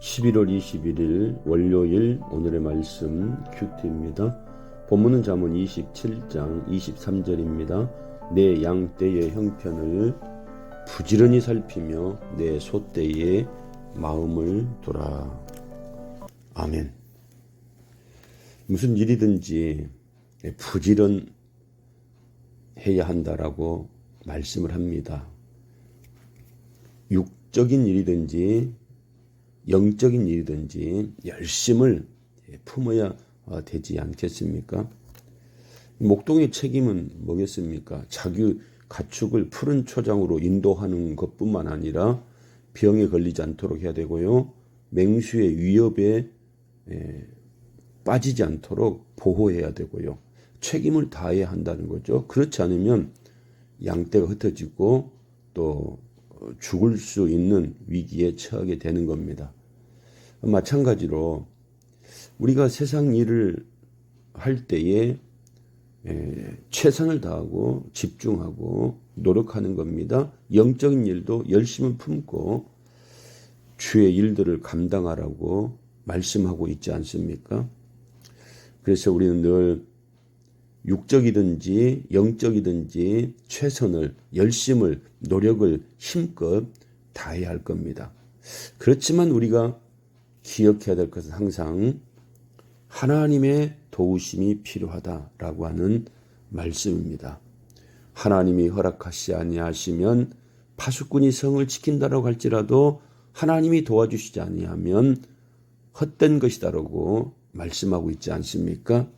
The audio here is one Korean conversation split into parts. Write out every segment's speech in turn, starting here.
11월 21일 월요일 오늘의 말씀 큐티입니다. 본문은 잠언 27장 23절입니다. 내 양떼의 형편을 부지런히 살피며 내 소떼의 마음을 돌아. 아멘. 무슨 일이든지 부지런 해야 한다라고 말씀을 합니다. 육적인 일이든지 영적인 일이든지 열심을 품어야 되지 않겠습니까? 목동의 책임은 뭐겠습니까? 자기 가축을 푸른 초장으로 인도하는 것뿐만 아니라 병에 걸리지 않도록 해야 되고요. 맹수의 위협에 빠지지 않도록 보호해야 되고요. 책임을 다해야 한다는 거죠. 그렇지 않으면 양떼가 흩어지고 또 죽을 수 있는 위기에 처하게 되는 겁니다. 마찬가지로 우리가 세상 일을 할 때에 최선을 다하고 집중하고 노력하는 겁니다. 영적인 일도 열심을 품고 주의 일들을 감당하라고 말씀하고 있지 않습니까? 그래서 우리는 늘 육적이든지 영적이든지 최선을 열심을 노력을 힘껏 다해야 할 겁니다. 그렇지만 우리가 기억해야 될 것은 항상 하나님의 도우심이 필요하다라고 하는 말씀입니다. 하나님이 허락하시 아니하시면 파수꾼이 성을 지킨다라고 할지라도 하나님이 도와주시지 아니하면 헛된 것이다라고 말씀하고 있지 않습니까?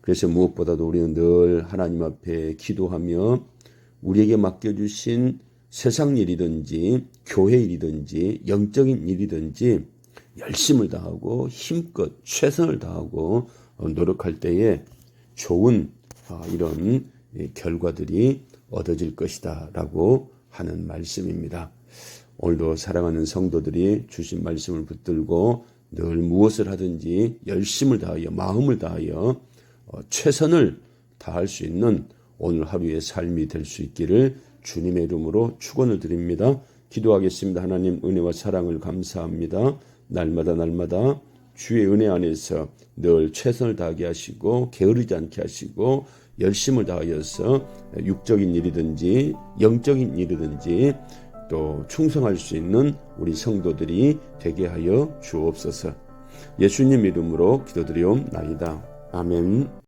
그래서 무엇보다도 우리는 늘 하나님 앞에 기도하며 우리에게 맡겨주신 세상 일이든지 교회 일이든지 영적인 일이든지 열심을 다하고 힘껏 최선을 다하고 노력할 때에 좋은 이런 결과들이 얻어질 것이다 라고 하는 말씀입니다. 오늘도 사랑하는 성도들이 주신 말씀을 붙들고 늘 무엇을 하든지 열심을 다하여 마음을 다하여 최선을 다할 수 있는 오늘 하루의 삶이 될 수 있기를 주님의 이름으로 축원을 드립니다. 기도하겠습니다. 하나님 은혜와 사랑을 감사합니다. 날마다 날마다 주의 은혜 안에서 늘 최선을 다하게 하시고 게으르지 않게 하시고 열심을 다하여서 육적인 일이든지 영적인 일이든지 또 충성할 수 있는 우리 성도들이 되게 하여 주옵소서. 예수님 이름으로 기도드리옵나이다. 아멘.